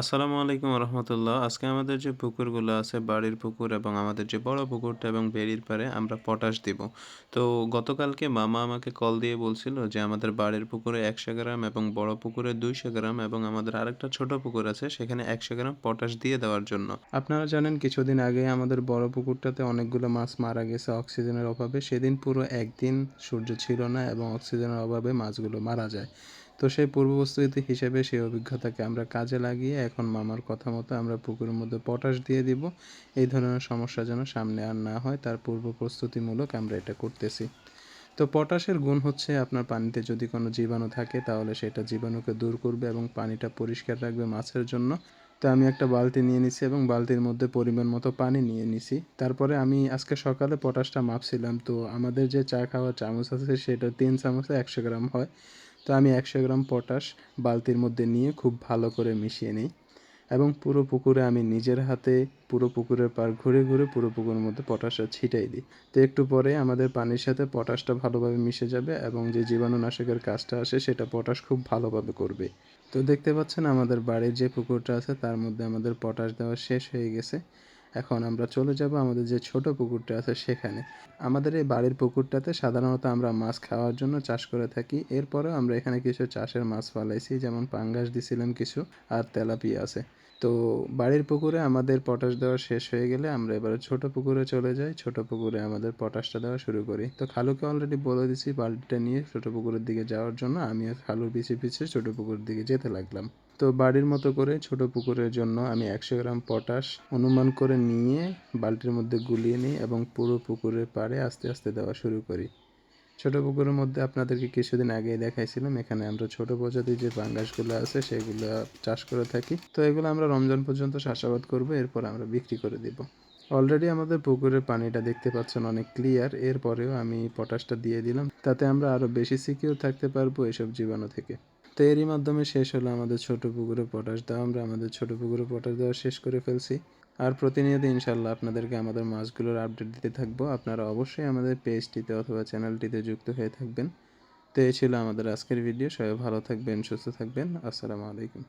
আসসালামু আলাইকুম রহমতুল্লাহ। আজকে আমাদের যে পুকুরগুলো আছে, বাড়ির পুকুর এবং আমাদের যে বড় পুকুরটা এবং বেরির পারে আমরা পটাশ দিব। তো গতকালকে মামা আমাকে কল দিয়ে বলছিল যে আমাদের বাড়ির পুকুরে একশো গ্রাম এবং বড় পুকুরে দুইশো গ্রাম এবং আমাদের আরেকটা ছোট পুকুর আছে, সেখানে একশো গ্রাম পটাশ দিয়ে দেওয়ার জন্য। আপনারা জানেন কিছুদিন আগে আমাদের বড় পুকুরটাতে অনেকগুলো মাছ মারা গেছে, অক্সিজেনের অভাবে। সেদিন পুরো একদিন সূর্য ছিল না এবং অক্সিজেনের অভাবে মাছগুলো মারা যায়। তো সেই পূর্বপ্রস্তুতি হিসেবে সেই অভিজ্ঞতাকে আমরা কাজে লাগিয়ে এখন মামার কথা মতো আমরা পুকুরের মধ্যে পটাশ দিয়ে দিব। এই ধরনের সমস্যা যেন সামনে আর না হয়, তার পূর্ব প্রস্তুতিমূলক আমরা এটা করতেছি। তো পটাশের গুণ হচ্ছে আপনার পানিতে যদি কোনো জীবাণু থাকে, তাহলে সেটা জীবাণুকে দূর করবে এবং পানিটা পরিষ্কার রাখবে মাছের জন্য। তো আমি একটা বালতি নিয়ে নিছি এবং বালতির মধ্যে পরিমাণ মতো পানি নিয়ে নিছি। তারপরে আমি আজকে সকালে পটাশটা মাপছিলাম। তো আমাদের যে চা খাওয়ার চামচ আছে, সেটা তিন চামচে একশো গ্রাম হয়। তো আমি একশো গ্রাম পটাশ বালতির মধ্যে নিয়ে খুব ভালো করে মিশিয়ে নিই এবং পুরো পুকুরে আমি নিজের হাতে পুরো পুকুরের পার ঘুরে ঘুরে পুরো পুকুরের মধ্যে পটাশটা ছিটাই দিই। তো একটু পরে আমাদের পানির সাথে পটাশটা ভালোভাবে মিশে যাবে এবং যে জীবাণুনাশকের কাজটা আসে সেটা পটাশ খুব ভালোভাবে করবে। তো দেখতে পাচ্ছেন আমাদের বাড়ির যে পুকুরটা আছে তার মধ্যে আমাদের পটাশ দেওয়া শেষ হয়ে গেছে। এখন আমরা চলে যাব আমাদের যে ছোট পুকুরটা আছে সেখানে। আমাদের এই বাড়ির পুকুরটাতে সাধারণত আমরা মাছ খাওয়ার জন্য চাষ করে থাকি। এরপরেও আমরা এখানে কিছু চাষের মাছ ফালাইছি, যেমন পাঙ্গাস দিছিলাম কিছু আর তেলাপিয়া আছে। তো বাড়ির পুকুরে আমাদের পটাশ দেওয়া শেষ হয়ে গেলে আমরা এবারে ছোট পুকুরে চলে যাই। ছোট পুকুরে আমাদের পটাশটা দেওয়া শুরু করি। তো খালুকে অলরেডি বলে দিছি, বালতিটা নিয়ে ছোট পুকুরের দিকে যাওয়ার জন্য আমিও খালুর পিছিয়ে পিছিয়ে ছোট পুকুরের দিকে যেতে লাগলাম। তো বাড়ির মতো করে ছোট পুকুরের জন্য আমি একশো গ্রাম পটাশ অনুমান করে নিয়ে বালতির মধ্যে গুলিয়ে নিই এবং পুরো পুকুরের পাড়ে আস্তে আস্তে দেওয়া শুরু করি। ছোট পুকুরের মধ্যে আপনাদেরকে কিছুদিন আগেই দেখাইছিলাম, এখানে আমরা ছোট প্রজাতির যে পাঙ্গাসগুলো আছে সেগুলো চাষ করে থাকি। তো এগুলো আমরা রমজান পর্যন্ত চাষাবাদ করব, এরপর আমরা বিক্রি করে দিব। অলরেডি আমাদের পুকুরের পানিটা দেখতে পাচ্ছেন অনেক ক্লিয়ার এরপরেও আমি পটাশটা দিয়ে দিলাম। তাতে আমরা আরও বেশি সিকিউর থাকতে পারব এসব জীবাণু থেকে। তো এরই মাধ্যমে শেষ হলো আমাদের ছোট পুকুরে পটাশ দেওয়া আমরা আমাদের ছোট পুকুরে পটাশ দেওয়া শেষ করে ফেলছি। আর প্রতিনিয়ত ইনশাল্লাহ আপনাদেরকে আমাদের মাছগুলোর আপডেট দিতে থাকব। আপনারা অবশ্যই আমাদের পেজটিতে অথবা চ্যানেলটিতে যুক্ত হয়ে থাকবেন। তো এই ছিল আমাদের আজকের ভিডিও সবাই ভালো থাকবেন, সুস্থ থাকবেন। আসসালামু আলাইকুম।